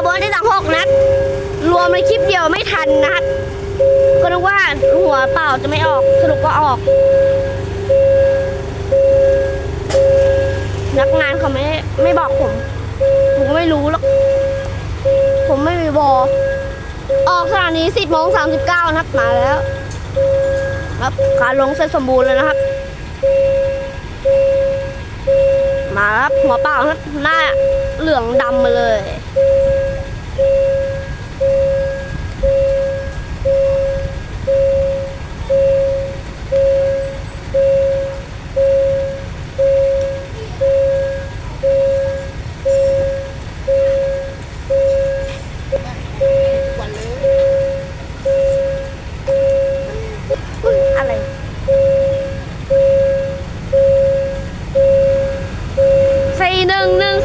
ขบอลได้ตั้งหกนัด รวมในคลิปเดียวไม่ทันนะครับก็นึกว่าหัวเปล่าจะไม่ออกสรุปก็ออกนักงานเขาไม่ไม่บอกผม ผมก็ไม่รู้หรอก ผมไม่มีบอออกสถานี10โมง39นะครับมาแล้ว ครับการลงเสร็จสมบูรณ์แล้วนะครับ มาครับหัวเปล่าครับหน้าเหลืองดำมาเลย อะไร สี่หนึ่งหนึ่ง